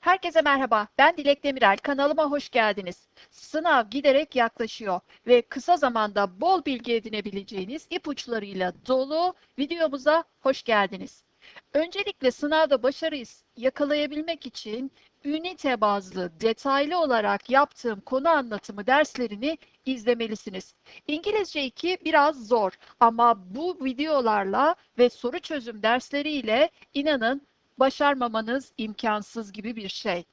Herkese merhaba. Ben Dilek Demirel. Kanalıma hoş geldiniz. Sınav giderek yaklaşıyor ve kısa zamanda bol bilgi edinebileceğiniz ipuçlarıyla dolu videomuza hoş geldiniz. Öncelikle sınavda başarıyı yakalayabilmek için ünite bazlı detaylı olarak yaptığım konu anlatımı derslerini izlemelisiniz. İngilizce 2 biraz zor ama bu videolarla ve soru çözüm dersleriyle inanın başarmamanız imkansız gibi bir şey.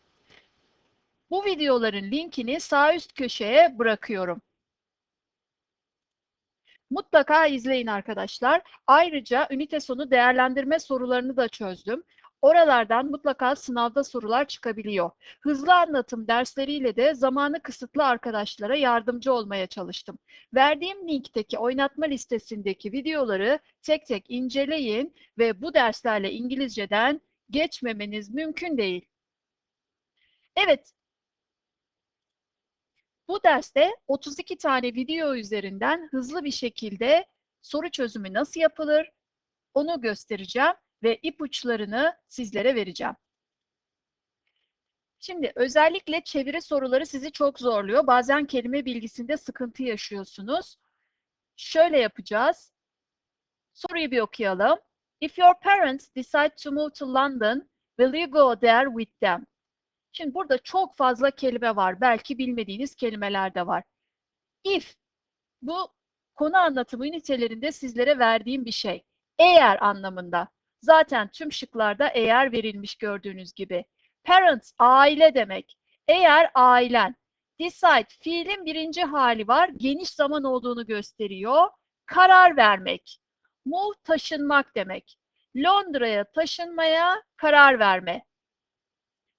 Bu videoların linkini sağ üst köşeye bırakıyorum. Mutlaka izleyin arkadaşlar. Ayrıca ünite sonu değerlendirme sorularını da çözdüm. Oralardan mutlaka sınavda sorular çıkabiliyor. Hızlı anlatım dersleriyle de zamanı kısıtlı arkadaşlara yardımcı olmaya çalıştım. Verdiğim linkteki oynatma listesindeki videoları tek tek inceleyin ve bu derslerle İngilizceden geçmemeniz mümkün değil. Evet, bu derste 32 tane video üzerinden hızlı bir şekilde soru çözümü nasıl yapılır onu göstereceğim ve ipuçlarını sizlere vereceğim. Şimdi özellikle çeviri soruları sizi çok zorluyor. Bazen kelime bilgisinde sıkıntı yaşıyorsunuz. Şöyle yapacağız. Soruyu bir okuyalım. If your parents decide to move to London, will you go there with them? Şimdi burada çok fazla kelime var. Belki bilmediğiniz kelimeler de var. If, bu konu anlatımı ünitelerinde sizlere verdiğim bir şey. Eğer anlamında. Zaten tüm şıklarda eğer verilmiş gördüğünüz gibi. Parents, aile demek. Eğer ailen. Decide, fiilin birinci hali var. Geniş zaman olduğunu gösteriyor. Karar vermek. Move, taşınmak demek. Londra'ya taşınmaya karar verme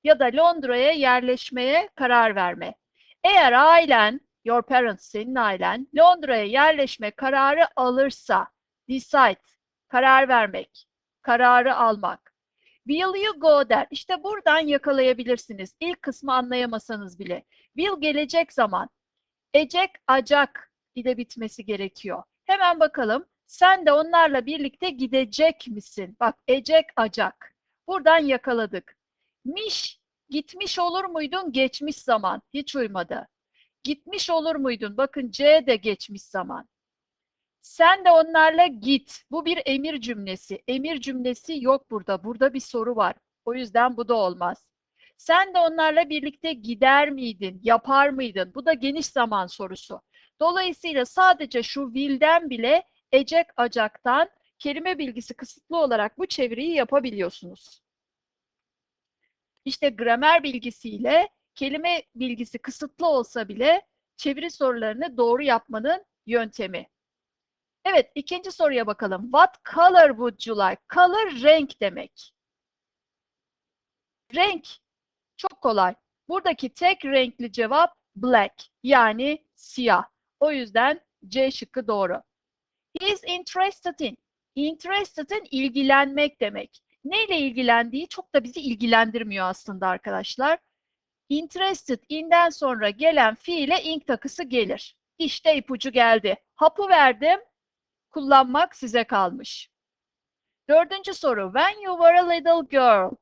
ya da Londra'ya yerleşmeye karar verme. Eğer ailen, your parents, senin ailen Londra'ya yerleşme kararı alırsa, decide, karar vermek, kararı almak. Will you go there? İşte buradan yakalayabilirsiniz. İlk kısmı anlayamasanız bile. Will gelecek zaman. Ecek, acak ile bitmesi gerekiyor. Hemen bakalım. Sen de onlarla birlikte gidecek misin? Bak, ecek, acak. Buradan yakaladık. Miş, gitmiş olur muydun? Geçmiş zaman. Hiç uymadı. Gitmiş olur muydun? Bakın C de geçmiş zaman. Sen de onlarla git. Bu bir emir cümlesi. Emir cümlesi yok burada. Burada bir soru var. O yüzden bu da olmaz. Sen de onlarla birlikte gider miydin? Yapar mıydın? Bu da geniş zaman sorusu. Dolayısıyla sadece şu will'den bile ecek acaktan kelime bilgisi kısıtlı olarak bu çeviriyi yapabiliyorsunuz. İşte gramer bilgisiyle kelime bilgisi kısıtlı olsa bile çeviri sorularını doğru yapmanın yöntemi. Evet, ikinci soruya bakalım. What color would you like? Color renk demek. Renk çok kolay. Buradaki tek renkli cevap black yani siyah. O yüzden C şıkkı doğru. He is interested in. Interested in ilgilenmek demek neyle ilgilendiği çok da bizi ilgilendirmiyor aslında arkadaşlar. Interested in'den sonra gelen fiile ing takısı gelir. İşte ipucu geldi. Hapı verdim. Kullanmak size kalmış. Dördüncü soru. When you were a little girl,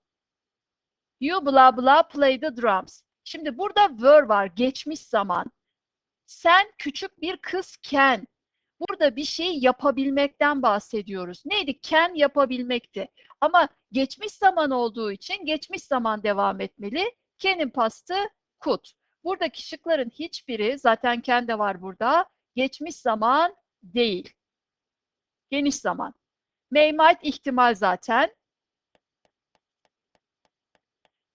you blah blah play the drums. Şimdi burada were var. Geçmiş zaman. Sen küçük bir kızken Burada bir şey yapabilmekten bahsediyoruz. Neydi? Can yapabilmekti. Ama geçmiş zaman olduğu için geçmiş zaman devam etmeli. Can'in pastı could. Buradaki şıkların hiçbiri zaten can de var burada. Geçmiş zaman değil. Geniş zaman. May might ihtimal zaten.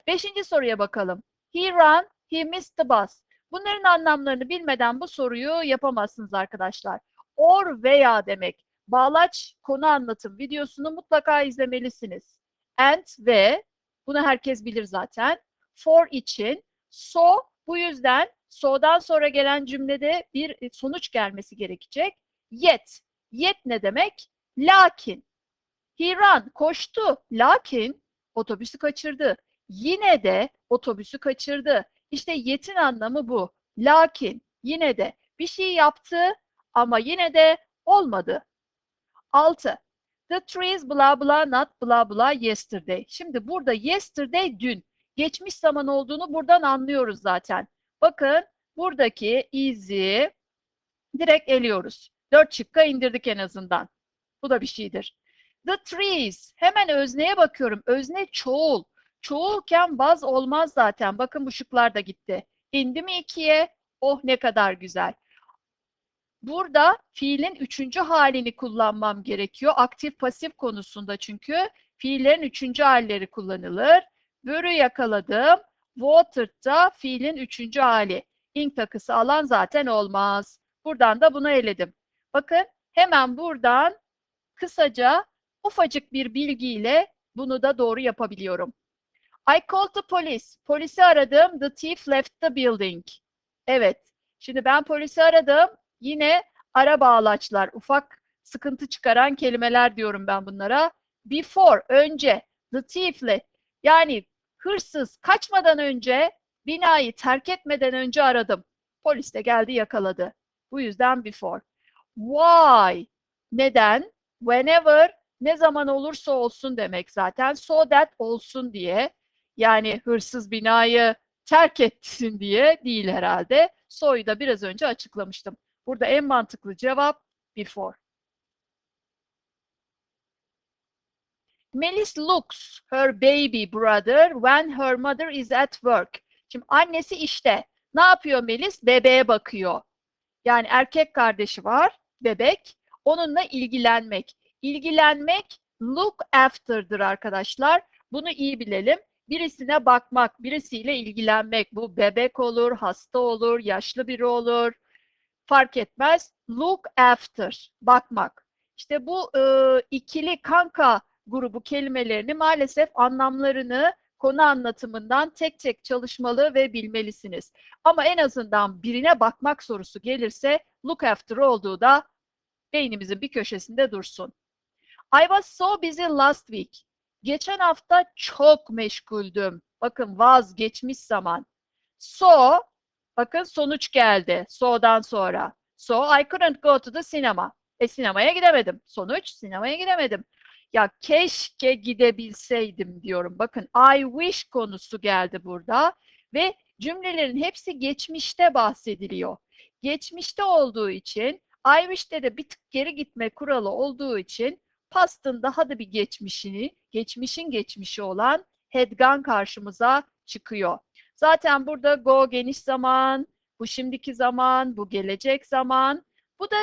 Beşinci soruya bakalım. He ran, he missed the bus. Bunların anlamlarını bilmeden bu soruyu yapamazsınız arkadaşlar or veya demek. Bağlaç konu anlatım videosunu mutlaka izlemelisiniz. And ve bunu herkes bilir zaten. For için so bu yüzden so'dan sonra gelen cümlede bir sonuç gelmesi gerekecek. Yet. Yet ne demek? Lakin. He ran koştu. Lakin otobüsü kaçırdı. Yine de otobüsü kaçırdı. İşte yet'in anlamı bu. Lakin yine de bir şey yaptı ama yine de olmadı. 6. The trees blah blah not blah blah yesterday. Şimdi burada yesterday dün. geçmiş zaman olduğunu buradan anlıyoruz zaten. Bakın buradaki iz'i direkt eliyoruz. Dört şıkka indirdik en azından. Bu da bir şeydir. The trees. Hemen özneye bakıyorum. Özne çoğul. Çoğulken was olmaz zaten. Bakın bu şıklar da gitti. İndi mi ikiye? Oh ne kadar güzel. Burada fiilin üçüncü halini kullanmam gerekiyor. Aktif pasif konusunda çünkü fiillerin üçüncü halleri kullanılır. Börü yakaladım. Watered'da fiilin üçüncü hali. Ink takısı alan zaten olmaz. Buradan da bunu eledim. Bakın hemen buradan kısaca ufacık bir bilgiyle bunu da doğru yapabiliyorum. I called the police. Polisi aradım. The thief left the building. Evet. Şimdi ben polisi aradım. Yine ara bağlaçlar, ufak sıkıntı çıkaran kelimeler diyorum ben bunlara. Before, önce. The thief left. Yani hırsız kaçmadan önce, binayı terk etmeden önce aradım. Polis de geldi yakaladı. Bu yüzden before. Why? Neden? Whenever ne zaman olursa olsun demek zaten. So that olsun diye. Yani hırsız binayı terk etsin diye değil herhalde. So'yu da biraz önce açıklamıştım. Burada en mantıklı cevap before. Melis looks her baby brother when her mother is at work. Şimdi annesi işte. Ne yapıyor Melis? Bebeğe bakıyor. Yani erkek kardeşi var, bebek. Onunla ilgilenmek. İlgilenmek look after'dır arkadaşlar. Bunu iyi bilelim. Birisine bakmak, birisiyle ilgilenmek. Bu bebek olur, hasta olur, yaşlı biri olur. Fark etmez. Look after, bakmak. İşte bu e, ikili kanka grubu kelimelerini maalesef anlamlarını konu anlatımından tek tek çalışmalı ve bilmelisiniz. Ama en azından birine bakmak sorusu gelirse look after olduğu da beynimizin bir köşesinde dursun. I was so busy last week. Geçen hafta çok meşguldüm. Bakın was geçmiş zaman. So, bakın sonuç geldi. So'dan sonra. So I couldn't go to the cinema. E sinemaya gidemedim. Sonuç sinemaya gidemedim. Ya keşke gidebilseydim diyorum. Bakın I wish konusu geldi burada ve cümlelerin hepsi geçmişte bahsediliyor. Geçmişte olduğu için I wish'te de bir tık geri gitme kuralı olduğu için pastın daha da bir geçmişini, geçmişin geçmişi olan had gone karşımıza çıkıyor. Zaten burada go geniş zaman, bu şimdiki zaman, bu gelecek zaman, bu da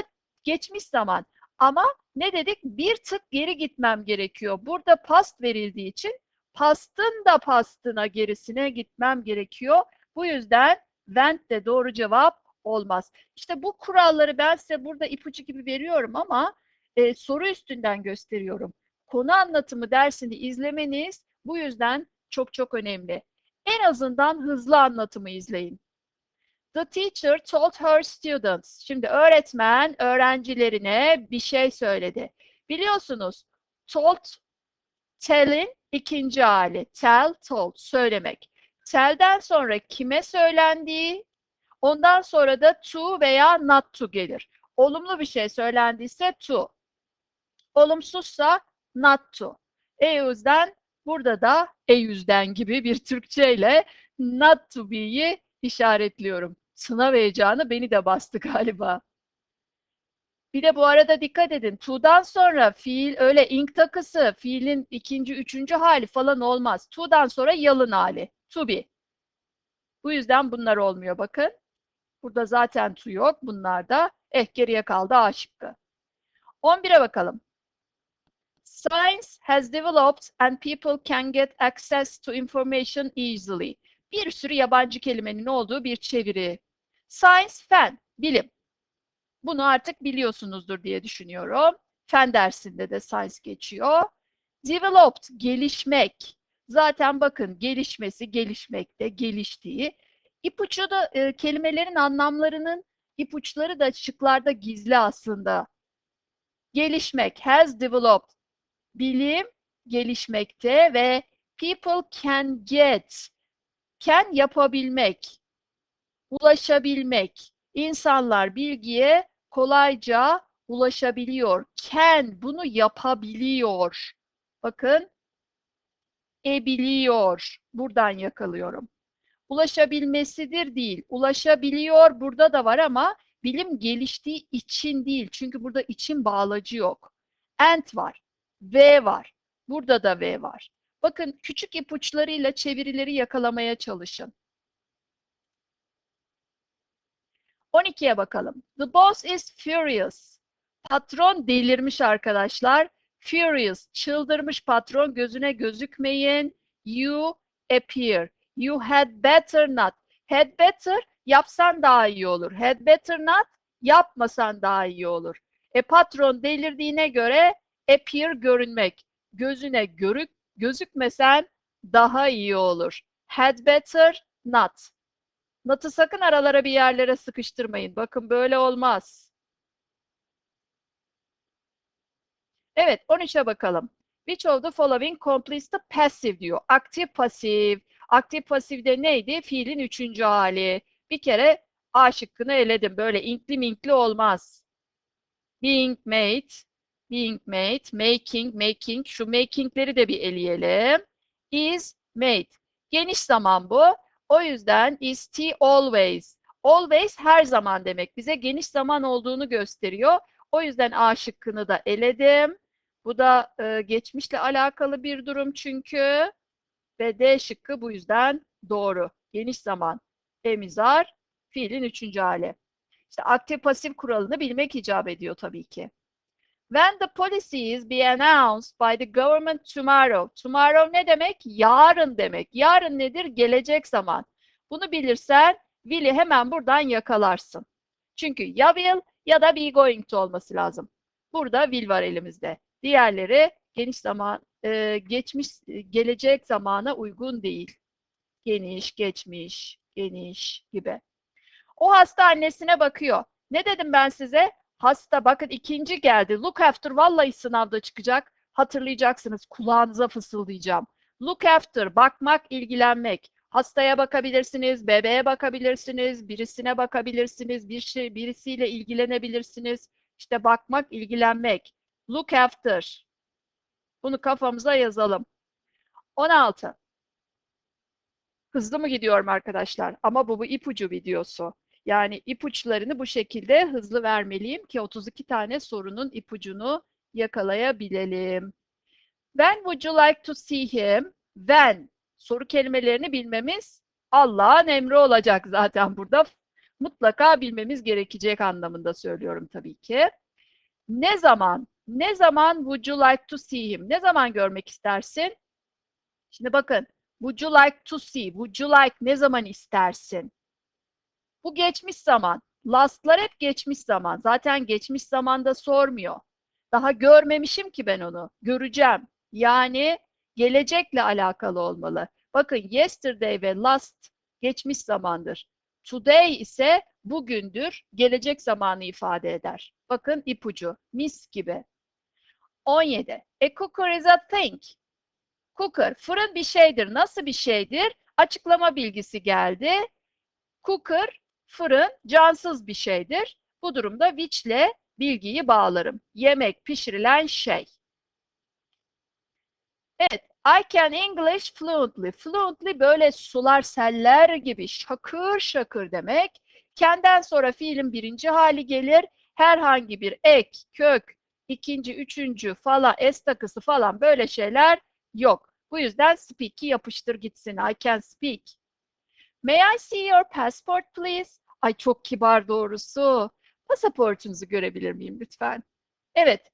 geçmiş zaman. Ama ne dedik? Bir tık geri gitmem gerekiyor. Burada past verildiği için pastın da pastına gerisine gitmem gerekiyor. Bu yüzden went de doğru cevap olmaz. İşte bu kuralları ben size burada ipucu gibi veriyorum ama e, soru üstünden gösteriyorum. Konu anlatımı dersini izlemeniz bu yüzden çok çok önemli. En azından hızlı anlatımı izleyin. The teacher told her students. Şimdi öğretmen öğrencilerine bir şey söyledi. Biliyorsunuz told, tell'in ikinci hali. Tell, told, söylemek. Tell'den sonra kime söylendiği, ondan sonra da to veya not to gelir. Olumlu bir şey söylendiyse to. Olumsuzsa not to. E yüzden burada da e yüzden gibi bir Türkçeyle not to be'yi işaretliyorum. Sınav heyecanı beni de bastı galiba. Bir de bu arada dikkat edin. To'dan sonra fiil öyle ink takısı, fiilin ikinci, üçüncü hali falan olmaz. To'dan sonra yalın hali. To be. Bu yüzden bunlar olmuyor bakın. Burada zaten to yok. Bunlarda eh geriye kaldı A şıkkı. 11'e bakalım. Science has developed and people can get access to information easily. Bir sürü yabancı kelimenin olduğu bir çeviri. Science, fen, bilim. Bunu artık biliyorsunuzdur diye düşünüyorum. Fen dersinde de science geçiyor. Developed, gelişmek. Zaten bakın gelişmesi, gelişmekte, geliştiği. İpucu da e, kelimelerin anlamlarının ipuçları da şıklarda gizli aslında. Gelişmek, has developed. Bilim gelişmekte ve people can get, can yapabilmek, ulaşabilmek. İnsanlar bilgiye kolayca ulaşabiliyor. Can bunu yapabiliyor. Bakın ulaşabilebiliyor. Buradan yakalıyorum. Ulaşabilmesidir değil. Ulaşabiliyor burada da var ama bilim geliştiği için değil. Çünkü burada için bağlacı yok. And var. V var. Burada da V var. Bakın küçük ipuçlarıyla çevirileri yakalamaya çalışın. 12'ye bakalım. The boss is furious. Patron delirmiş arkadaşlar. Furious, çıldırmış patron gözüne gözükmeyin. You appear. You had better not. Had better yapsan daha iyi olur. Had better not yapmasan daha iyi olur. E patron delirdiğine göre appear görünmek. Gözüne görük gözükmesen daha iyi olur. Had better not. Not'ı sakın aralara bir yerlere sıkıştırmayın. Bakın böyle olmaz. Evet, 13'e bakalım. Which of the following completes the passive diyor. Aktif pasif. Aktif pasifde neydi? Fiilin üçüncü hali. Bir kere A şıkkını eledim. Böyle inkli minkli olmaz. Being made, being made, making, making. Şu makingleri de bir eleyelim. Is made. Geniş zaman bu. O yüzden is t always. Always her zaman demek. Bize geniş zaman olduğunu gösteriyor. O yüzden A şıkkını da eledim. Bu da e, geçmişle alakalı bir durum çünkü. Ve D şıkkı bu yüzden doğru. Geniş zaman. Emizar, fiilin üçüncü hali. İşte aktif pasif kuralını bilmek icap ediyor tabii ki. When the policies be announced by the government tomorrow. Tomorrow ne demek? Yarın demek. Yarın nedir? Gelecek zaman. Bunu bilirsen will'i hemen buradan yakalarsın. Çünkü ya will ya da be going to olması lazım. Burada will var elimizde. Diğerleri geniş zaman, e, geçmiş, gelecek zamana uygun değil. Geniş, geçmiş, geniş gibi. O hasta annesine bakıyor. Ne dedim ben size? Hasta bakın ikinci geldi. Look after vallahi sınavda çıkacak. Hatırlayacaksınız. Kulağınıza fısıldayacağım. Look after bakmak, ilgilenmek. Hastaya bakabilirsiniz, bebeğe bakabilirsiniz, birisine bakabilirsiniz, bir şey birisiyle ilgilenebilirsiniz. İşte bakmak, ilgilenmek. Look after. Bunu kafamıza yazalım. 16. Hızlı mı gidiyorum arkadaşlar? Ama bu bu ipucu videosu. Yani ipuçlarını bu şekilde hızlı vermeliyim ki 32 tane sorunun ipucunu yakalayabilelim. When would you like to see him? When. Soru kelimelerini bilmemiz Allah'ın emri olacak zaten burada. Mutlaka bilmemiz gerekecek anlamında söylüyorum tabii ki. Ne zaman? Ne zaman would you like to see him? Ne zaman görmek istersin? Şimdi bakın. Would you like to see? Would you like ne zaman istersin? Bu geçmiş zaman. Last'lar hep geçmiş zaman. Zaten geçmiş zamanda sormuyor. Daha görmemişim ki ben onu. Göreceğim. Yani gelecekle alakalı olmalı. Bakın yesterday ve last geçmiş zamandır. Today ise bugündür, gelecek zamanı ifade eder. Bakın ipucu, mis gibi. 17. A cooker is a thing. Cooker, fırın bir şeydir. Nasıl bir şeydir? Açıklama bilgisi geldi. Cooker, fırın, cansız bir şeydir. Bu durumda which ile bilgiyi bağlarım. Yemek, pişirilen şey. Evet, I can English fluently. Fluently böyle sular seller gibi şakır şakır demek. Kenden sonra fiilin birinci hali gelir. Herhangi bir ek, kök, ikinci, üçüncü falan, es takısı falan böyle şeyler yok. Bu yüzden speak'i yapıştır gitsin. I can speak. May I see your passport please? Ay çok kibar doğrusu. Pasaportunuzu görebilir miyim lütfen? Evet.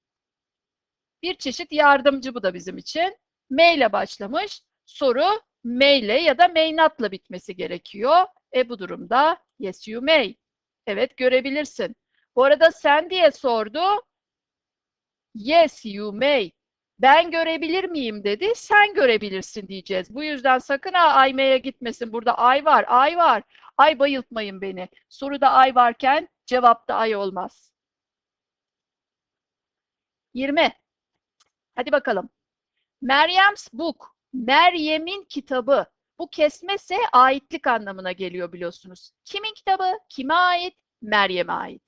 Bir çeşit yardımcı bu da bizim için. M ile başlamış. Soru M ile ya da may not'la bitmesi gerekiyor. E bu durumda yes you may. Evet görebilirsin. Bu arada sen diye sordu. Yes you may. Ben görebilir miyim dedi. Sen görebilirsin diyeceğiz. Bu yüzden sakın ha aymaya gitmesin. Burada ay var, ay var. Ay bayıltmayın beni. Soruda ay varken cevapta ay olmaz. 20. Hadi bakalım. Meryem's book. Meryem'in kitabı. Bu kesmese aitlik anlamına geliyor biliyorsunuz. Kimin kitabı? Kime ait? Meryem'e ait.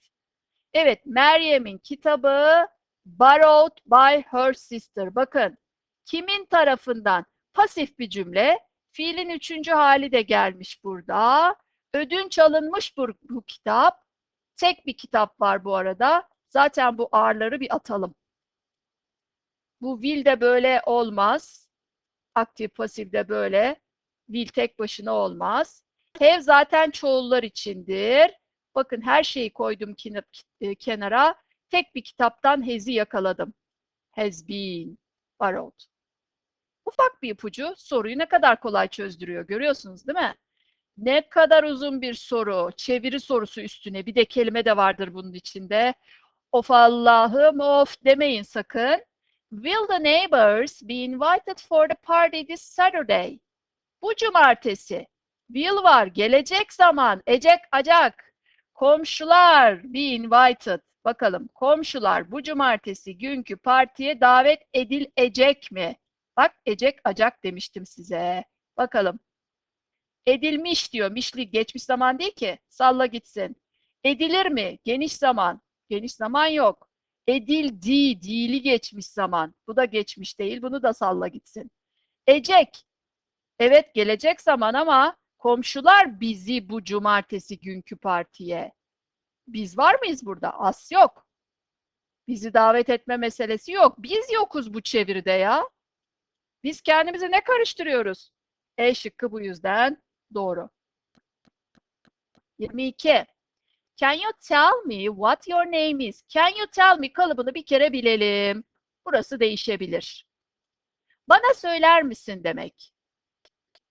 Evet, Meryem'in kitabı borrowed by her sister. Bakın, kimin tarafından? Pasif bir cümle. Fiilin üçüncü hali de gelmiş burada. Ödünç alınmış bu, bu kitap. Tek bir kitap var bu arada. Zaten bu ağırları bir atalım. Bu will de böyle olmaz. Aktif pasifde böyle. Will tek başına olmaz. Have zaten çoğullar içindir. Bakın her şeyi koydum e, kenara. Tek bir kitaptan has'i yakaladım. Has been borrowed. Ufak bir ipucu soruyu ne kadar kolay çözdürüyor görüyorsunuz değil mi? Ne kadar uzun bir soru, çeviri sorusu üstüne bir de kelime de vardır bunun içinde. Of Allah'ım of demeyin sakın. Will the neighbors be invited for the party this Saturday? Bu cumartesi. Will var, gelecek zaman, ecek acak. Komşular be invited. Bakalım komşular bu cumartesi günkü partiye davet edilecek mi? Bak ecek acak demiştim size. Bakalım. Edilmiş diyor. Mişli geçmiş zaman değil ki. Salla gitsin. Edilir mi? Geniş zaman. Geniş zaman yok. Edildi, dili geçmiş zaman. Bu da geçmiş değil. Bunu da salla gitsin. Ecek. Evet gelecek zaman ama komşular bizi bu cumartesi günkü partiye. Biz var mıyız burada? As yok. Bizi davet etme meselesi yok. Biz yokuz bu çeviride ya. Biz kendimizi ne karıştırıyoruz? E şıkkı bu yüzden doğru. 22. Can you tell me what your name is? Can you tell me kalıbını bir kere bilelim. Burası değişebilir. Bana söyler misin demek.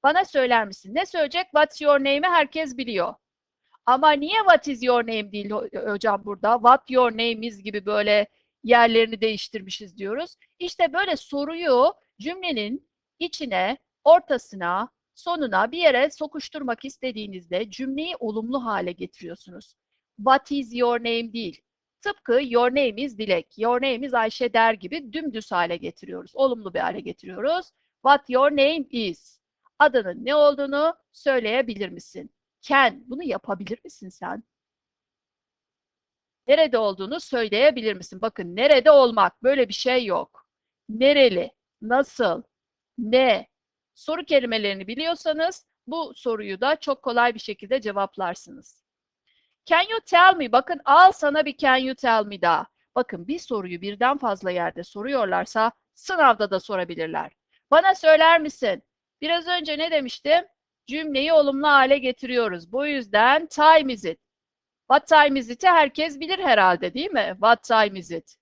Bana söyler misin? Ne söyleyecek? What's your name'i herkes biliyor. Ama niye what is your name değil hocam burada? What your name is gibi böyle yerlerini değiştirmişiz diyoruz. İşte böyle soruyu cümlenin içine, ortasına, sonuna bir yere sokuşturmak istediğinizde cümleyi olumlu hale getiriyorsunuz. What is your name değil. Tıpkı your name is Dilek, your name is Ayşe der gibi dümdüz hale getiriyoruz. Olumlu bir hale getiriyoruz. What your name is. Adının ne olduğunu söyleyebilir misin? Can, bunu yapabilir misin sen? Nerede olduğunu söyleyebilir misin? Bakın nerede olmak böyle bir şey yok. Nereli, nasıl, ne? Soru kelimelerini biliyorsanız bu soruyu da çok kolay bir şekilde cevaplarsınız. Can you tell me? Bakın al sana bir can you tell me daha. Bakın bir soruyu birden fazla yerde soruyorlarsa sınavda da sorabilirler. Bana söyler misin? Biraz önce ne demiştim? Cümleyi olumlu hale getiriyoruz. Bu yüzden time is it? What time is it'i herkes bilir herhalde değil mi? What time is it?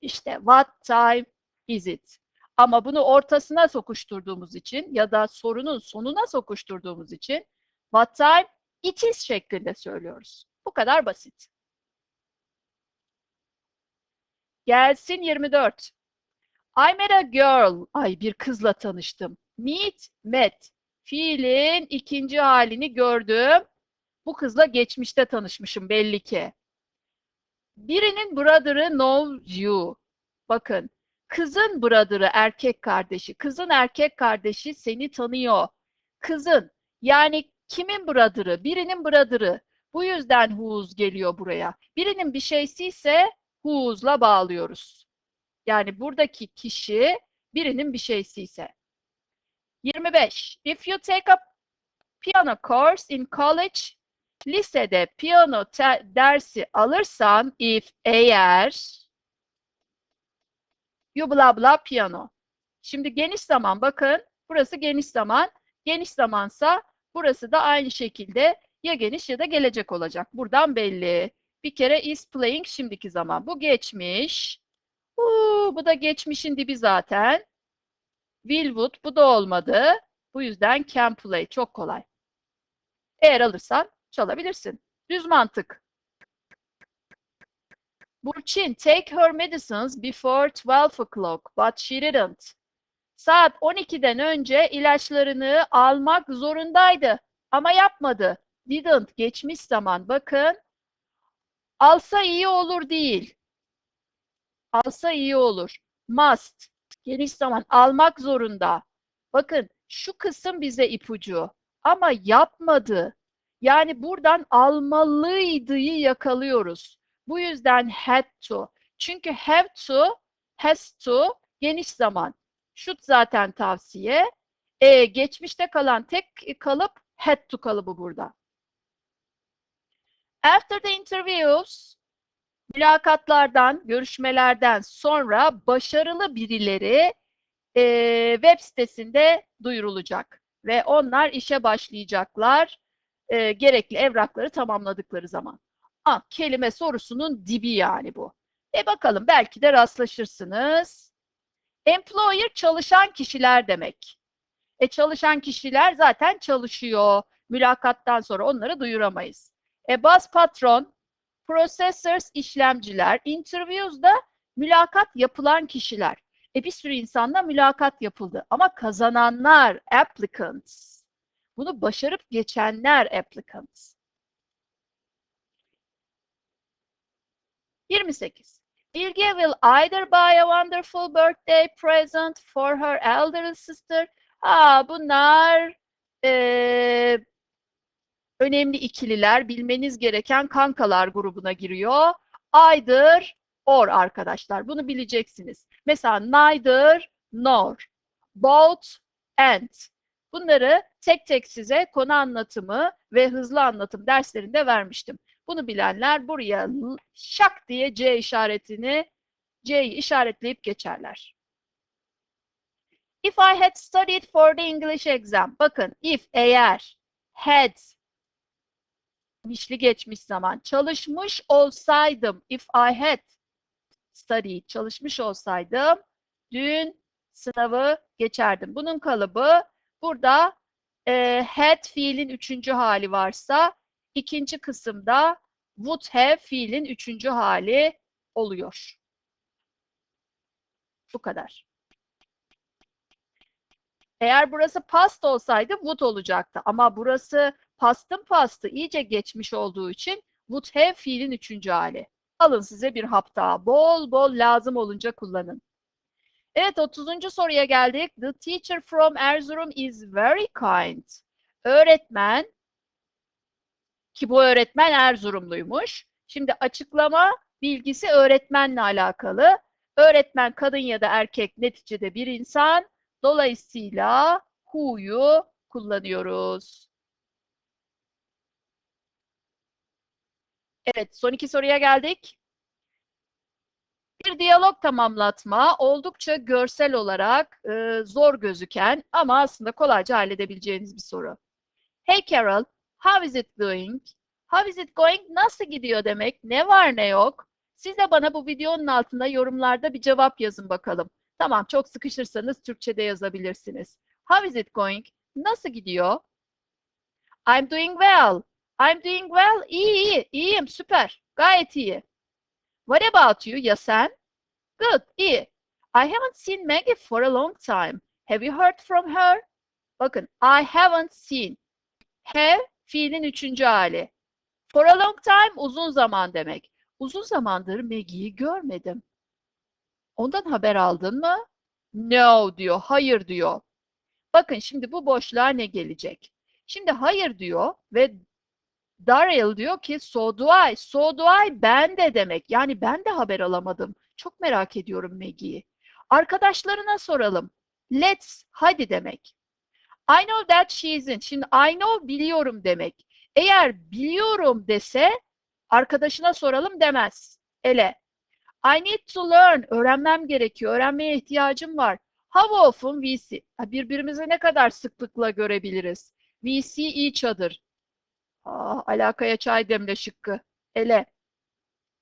İşte what time is it? Ama bunu ortasına sokuşturduğumuz için ya da sorunun sonuna sokuşturduğumuz için what time it is şeklinde söylüyoruz. Bu kadar basit. Gelsin 24. I met a girl. Ay bir kızla tanıştım. Meet, met. Fiilin ikinci halini gördüm. Bu kızla geçmişte tanışmışım belli ki. Birinin brother'ı knows you. Bakın Kızın brother'ı erkek kardeşi. Kızın erkek kardeşi seni tanıyor. Kızın yani kimin brother'ı? Birinin brother'ı. Bu yüzden whose geliyor buraya. Birinin bir şeysi ise whose'la bağlıyoruz. Yani buradaki kişi birinin bir şeysi ise. 25. If you take a piano course in college, lisede piyano dersi alırsan if eğer You bla bla piyano. Şimdi geniş zaman bakın. Burası geniş zaman. Geniş zamansa burası da aynı şekilde ya geniş ya da gelecek olacak. Buradan belli. Bir kere is playing şimdiki zaman. Bu geçmiş. Uu, bu da geçmişin dibi zaten. Will would bu da olmadı. Bu yüzden can play çok kolay. Eğer alırsan çalabilirsin. Düz mantık. Burçin, take her medicines before 12 o'clock, but she didn't. Saat 12'den önce ilaçlarını almak zorundaydı ama yapmadı. Didn't, geçmiş zaman. Bakın, alsa iyi olur değil. Alsa iyi olur. Must, geniş zaman. Almak zorunda. Bakın, şu kısım bize ipucu. Ama yapmadı. Yani buradan almalıydı'yı yakalıyoruz. Bu yüzden had to. Çünkü have to, has to geniş zaman. Should zaten tavsiye. E, geçmişte kalan tek kalıp had to kalıbı burada. After the interviews, mülakatlardan, görüşmelerden sonra başarılı birileri e, web sitesinde duyurulacak ve onlar işe başlayacaklar e, gerekli evrakları tamamladıkları zaman. Ah, kelime sorusunun dibi yani bu. E bakalım belki de rastlaşırsınız. Employer çalışan kişiler demek. E çalışan kişiler zaten çalışıyor. Mülakattan sonra onları duyuramayız. E bas patron, processors işlemciler, interviews da mülakat yapılan kişiler. E bir sürü insanla mülakat yapıldı ama kazananlar applicants. Bunu başarıp geçenler applicants. 28. Bilge will either buy a wonderful birthday present for her elder sister. Aa, bunlar e, önemli ikililer, bilmeniz gereken kankalar grubuna giriyor. Either or arkadaşlar. Bunu bileceksiniz. Mesela neither nor, both and. Bunları tek tek size konu anlatımı ve hızlı anlatım derslerinde vermiştim. Bunu bilenler buraya şak diye C işaretini C'yi işaretleyip geçerler. If I had studied for the English exam. Bakın if eğer had mişli geçmiş zaman çalışmış olsaydım if I had studied çalışmış olsaydım dün sınavı geçerdim. Bunun kalıbı burada e, had fiilin üçüncü hali varsa ikinci kısımda would have fiilin üçüncü hali oluyor. Bu kadar. Eğer burası past olsaydı would olacaktı. Ama burası pastın pastı iyice geçmiş olduğu için would have fiilin üçüncü hali. Alın size bir hap daha. Bol bol lazım olunca kullanın. Evet 30. soruya geldik. The teacher from Erzurum is very kind. Öğretmen ki bu öğretmen Erzurumluymuş. Şimdi açıklama bilgisi öğretmenle alakalı. Öğretmen kadın ya da erkek neticede bir insan. Dolayısıyla who'yu kullanıyoruz. Evet, son iki soruya geldik. Bir diyalog tamamlatma oldukça görsel olarak e, zor gözüken ama aslında kolayca halledebileceğiniz bir soru. Hey Carol, how is it going? How is it going? Nasıl gidiyor demek? Ne var ne yok? Siz de bana bu videonun altında yorumlarda bir cevap yazın bakalım. Tamam, çok sıkışırsanız Türkçe'de yazabilirsiniz. How is it going? Nasıl gidiyor? I'm doing well. I'm doing well. İyi, iyi, iyiyim, süper. Gayet iyi. What about you? Ya sen? Good, iyi. I haven't seen Maggie for a long time. Have you heard from her? Bakın, I haven't seen. Have, fiilin üçüncü hali. For a long time, uzun zaman demek. Uzun zamandır Maggie'yi görmedim. Ondan haber aldın mı? No diyor, hayır diyor. Bakın şimdi bu boşluğa ne gelecek? Şimdi hayır diyor ve Daryl diyor ki so do I. So do I ben de demek. Yani ben de haber alamadım. Çok merak ediyorum Maggie'yi. Arkadaşlarına soralım. Let's hadi demek. I know that she isn't. Şimdi I know biliyorum demek. Eğer biliyorum dese arkadaşına soralım demez. Ele. I need to learn. Öğrenmem gerekiyor. Öğrenmeye ihtiyacım var. How often we see? Birbirimizi ne kadar sıklıkla görebiliriz? We see each other. Aa, alakaya çay demle şıkkı. Ele.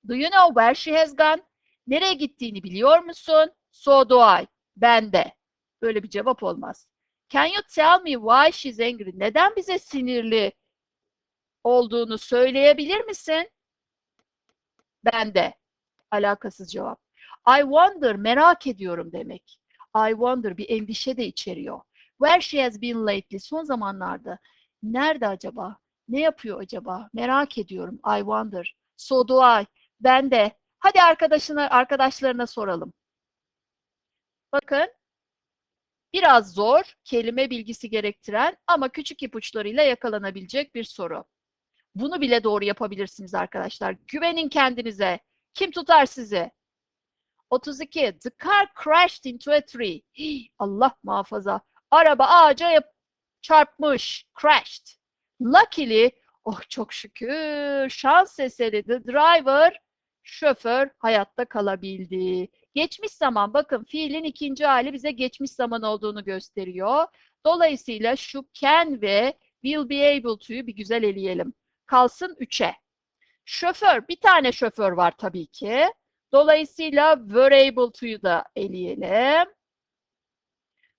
Do you know where she has gone? Nereye gittiğini biliyor musun? So do I. Ben de. Böyle bir cevap olmaz. Can you tell me why she's angry? Neden bize sinirli olduğunu söyleyebilir misin? Ben de. Alakasız cevap. I wonder, merak ediyorum demek. I wonder bir endişe de içeriyor. Where she has been lately, son zamanlarda. Nerede acaba? Ne yapıyor acaba? Merak ediyorum. I wonder. So do I. Ben de. Hadi arkadaşına, arkadaşlarına soralım. Bakın. Biraz zor, kelime bilgisi gerektiren ama küçük ipuçlarıyla yakalanabilecek bir soru. Bunu bile doğru yapabilirsiniz arkadaşlar. Güvenin kendinize. Kim tutar sizi? 32. The car crashed into a tree. Hii, Allah muhafaza. Araba ağaca çarpmış. Crashed. Luckily, oh çok şükür, şans eseri the driver, şoför hayatta kalabildi. Geçmiş zaman, bakın fiilin ikinci hali bize geçmiş zaman olduğunu gösteriyor. Dolayısıyla şu can ve will be able to'yu bir güzel eleyelim. Kalsın 3'e. Şoför, bir tane şoför var tabii ki. Dolayısıyla were able to'yu da eleyelim.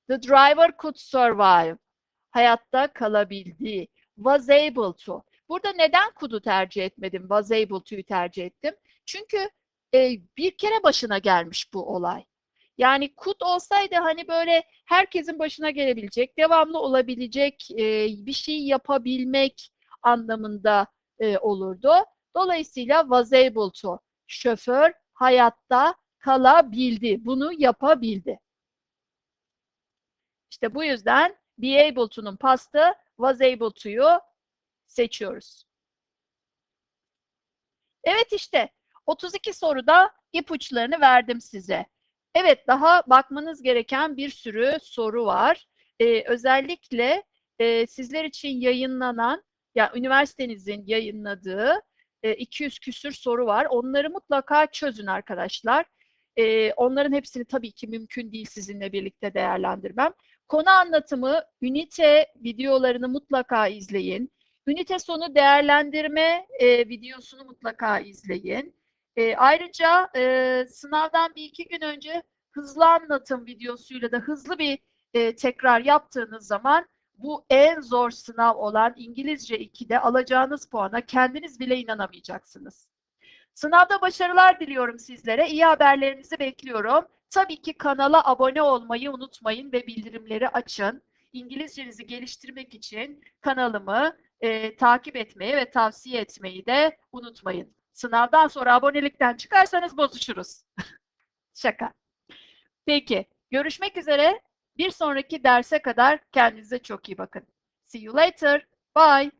The driver could survive. Hayatta kalabildi. Was able to. Burada neden could'u tercih etmedim? Was able to'yu tercih ettim. Çünkü e, bir kere başına gelmiş bu olay. Yani could olsaydı hani böyle herkesin başına gelebilecek, devamlı olabilecek e, bir şey yapabilmek anlamında e, olurdu. Dolayısıyla was able to. Şoför hayatta kalabildi. Bunu yapabildi. İşte bu yüzden be able to'nun pastı was able to'yu seçiyoruz. Evet işte 32 soruda ipuçlarını verdim size. Evet daha bakmanız gereken bir sürü soru var. Ee, özellikle e, sizler için yayınlanan ya üniversitenizin yayınladığı e, 200 küsür soru var. Onları mutlaka çözün arkadaşlar. E, onların hepsini tabii ki mümkün değil sizinle birlikte değerlendirmem. Konu anlatımı, ünite videolarını mutlaka izleyin. Ünite sonu değerlendirme e, videosunu mutlaka izleyin. E, ayrıca e, sınavdan bir iki gün önce hızlı anlatım videosuyla da hızlı bir e, tekrar yaptığınız zaman bu en zor sınav olan İngilizce 2'de alacağınız puana kendiniz bile inanamayacaksınız. Sınavda başarılar diliyorum sizlere. İyi haberlerinizi bekliyorum. Tabii ki kanala abone olmayı unutmayın ve bildirimleri açın. İngilizcenizi geliştirmek için kanalımı e, takip etmeyi ve tavsiye etmeyi de unutmayın. Sınavdan sonra abonelikten çıkarsanız bozuşuruz. Şaka. Peki, görüşmek üzere. Bir sonraki derse kadar kendinize çok iyi bakın. See you later. Bye.